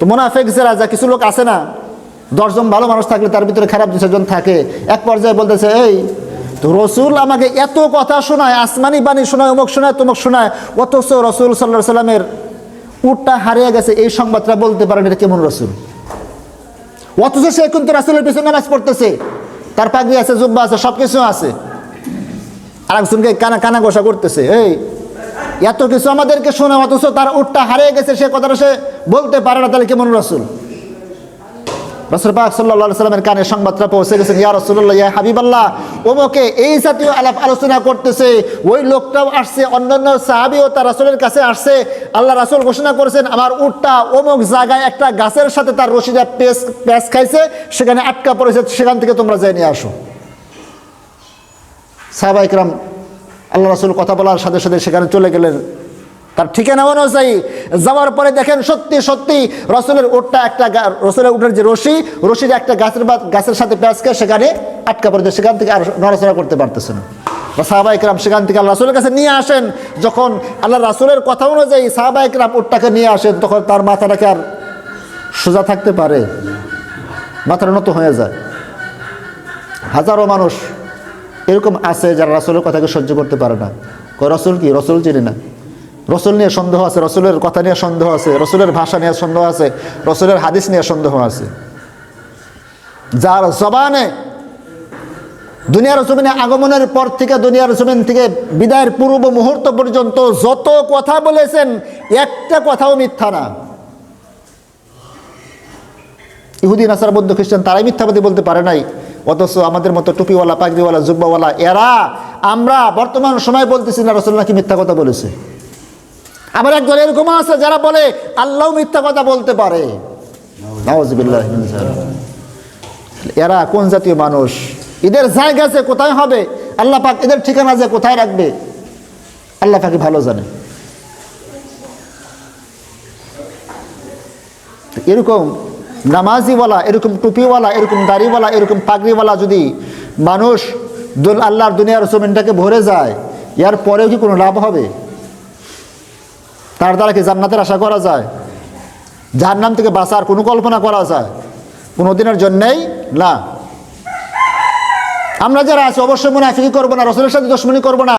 তো মোনাফেক যে রাজা কিছু লোক আছে না, দশজন ভালো মানুষ থাকলে তার ভিতরে খারাপ দু চারজন থাকে। এক পর্যায়ে বলতেছে, এই, তো রসুল আমাকে এত কথা শোনায়, আসমানি বাণী শোনায়, অমুক শোনায়, তমুক শোনায়, অথচ রসুল সাল্লাহ সাল্লামের উটটা হারিয়ে গেছে, এই সংবাদটা বলতে পারেন এটা কেমন রসুল? অথচ সে কিন্তু রাসুলের পিছনে নামাজ পড়তেছে। তার পাগড়ি আছে, জুব্বা আছে সব কিছু আছে। আর একজনকে কানা কানা গোসা করতেছে, এই, এত কিছু আমাদেরকে শোনা অথচ তার উটটা হারিয়ে গেছে, সে কথাটা সে বলতে পারে না তাহলে কেমন রসুল? রসুল পাক সাল্লাহ সাল্লামের কানে সংবাদটা পৌঁছে গেছেন ইয়া রসুল্লাহ ইয়া হাবিবাল্লাহ, ওমকে এই জাতীয় আলাপ আলোচনা করতেছে। ওই লোকটাও আসছে, অন্যান্য সাহাবিও তার রাসুলের কাছে আসছে। আল্লাহ রাসুল ঘোষণা করেছেন, আমার উটটা অমুক জায়গায় একটা গাছের সাথে তার রশিদা পেস প্যাঁচ খাইছে, সেখানে আটকা পড়েছে, সেখান থেকে তোমরা যাই নিয়ে আসো। সাহাবা ইকরাম আল্লাহ রাসুল কথা বলার সাথে সাথে সেখানে চলে গেলেন। তার ঠিকানা অনুযায়ী যাওয়ার পরে দেখেন সত্যি সত্যি রসুলের উটটা একটা রসুলের উটের যে রশি, রশির একটা গাছের গাছের সাথে প্যাঁচকে সেখানে আটকা পড়েছে সেখান থেকে আর নড়াচড়া করতে পারতেছে না। বা সাহাবা ইকরাম সেখান থেকে আল্লাহ রাসুলের কাছে নিয়ে আসেন, যখন আল্লাহ রাসুলের কথা অনুযায়ী সাহাবা ইকরাম উটটাকে নিয়ে আসেন, তখন তার মাথাটাকে আর সোজা থাকতে পারে? মাথাটা নত হয়ে যায়। হাজারো মানুষ এরকম আছে যারা রাসুলের কথাকে সহ্য করতে পারে না। রসুল কি? রসুল চিনি না। রসুল নিয়ে সন্দেহ আছে, রসুলের কথা নিয়ে সন্দেহ আছে, রসুলের ভাষা নিয়ে সন্দেহ আছে, রসুলের হাদিস নিয়ে সন্দেহ আছে। যার জবানে দুনিয়ার জমিনে আগমনের পর থেকে, দুনিয়ার জমিন থেকে বিদায়ের পূর্ব মুহূর্ত পর্যন্ত যত কথা বলেছেন, একটা কথাও মিথ্যা না। ইহুদি, নাসার, বৌদ্ধ, খ্রিস্টান তারাই মিথ্যাবাদী বলতে পারে নাই। অথচ আমাদের মতো টুপিওয়ালা, পাগড়িওয়ালা, জুব্বাওয়ালা, এরা আমরা বর্তমান সময় বলতেছি না, রসুল নাকি মিথ্যা কথা বলেছে। আবার একদল এরকম আছে, যারা বলে, আল্লাহ মিথ্যা কথা বলতে পারে। এরা কোন জাতীয় মানুষ? এদের জায়গা আছে কোথায় হবে? আল্লাহ পাক এদের ঠিকানা যে কোথায় রাখবে? আল্লাহ পাকে ভালো জানে। এরকম নামাজিওয়ালা, এরকম টুপিওয়ালা, এরকম দাড়িওয়ালা, এরকম পাগড়িওয়ালা যদি মানুষ আল্লাহর দুনিয়ার জমিনটাকে ভরে যায়, এর পরেও কি কোনো লাভ হবে? তার দ্বারা কি জান্নাতের আশা করা যায়? জাহান্নাম থেকে বাঁচার কোনো কল্পনা করা যায়? কোনো দিনের জন্যেই না। আমরা যারা আছি, অবশ্যই মনে আফিকি করব না, রসুলের সাথে দুশ্মনী করব না।